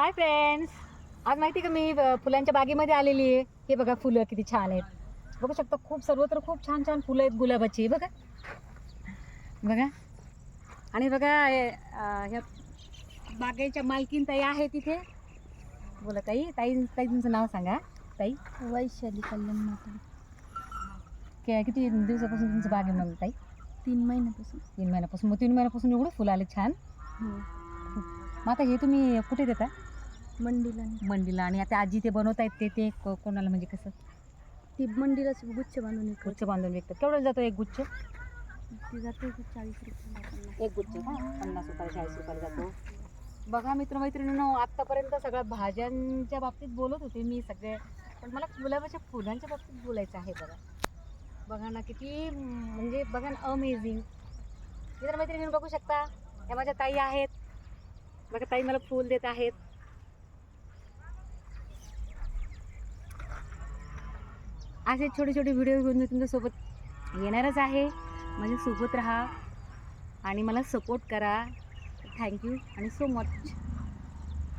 Hi friends आज माहिती का मी फुलांच्या बागेमध्ये आलेली आहे. हे बघा फुलं किती छान आहेत. बघू शकता खूप सर्वत्र खूप छान छान फुलं आहेत गुलाबाची. बघा. बघा. आणि बघा ह्या बागेच्या मालकीन ताई आहे तिथे बोला ताई. ताई ताई तुमचं नाव सांगा. ताई. वैशाली कल्याण माता. कि- किती दिवसापासून तुमचं बागे मग ताई? तीन महिन्यापासून. तीन महिन्यापासून. मग तीन महिन्यापासून एवढं फुलं आले छान. हो. मग आता हे तुम्ही कुठे देता? मंडीला नाही. मंडीला. आणि आता आजी ते बनवतायत ते ते को- कोणाला म्हणजे कसं? ती मंडीलाच गुच्छ बांधून विकत गुच्छ बांधून विकतात. केवढं जातो एक गुच्छ? ती जाते चाळीस रुपये. एक गुच्छ का? पन्नास रुपयाला चाळीस रुपयाला जातो. बघा मित्रमैत्रिणींनो आत्तापर्यंत सगळ्या भाज्यांच्या बाबतीत बोलत होते मी सगळे. पण मला गुलाबाच्या फुलांच्या बाबतीत बोलायचं आहे बघा. बघा ना किती म्हणजे बघा ना अमेझिंग मित्रमैत्रिणींनो बघू शकता. या माझ्या ताई आहेत. बघा ताई मला फूल देत आहेत. असे छोटे छोटे व्हिडिओ घेऊन मी तुमच्यासोबत येणारच आहे. म्हणजे सोबत राहा आणि मला सपोर्ट करा. थँक्यू आणि सो मच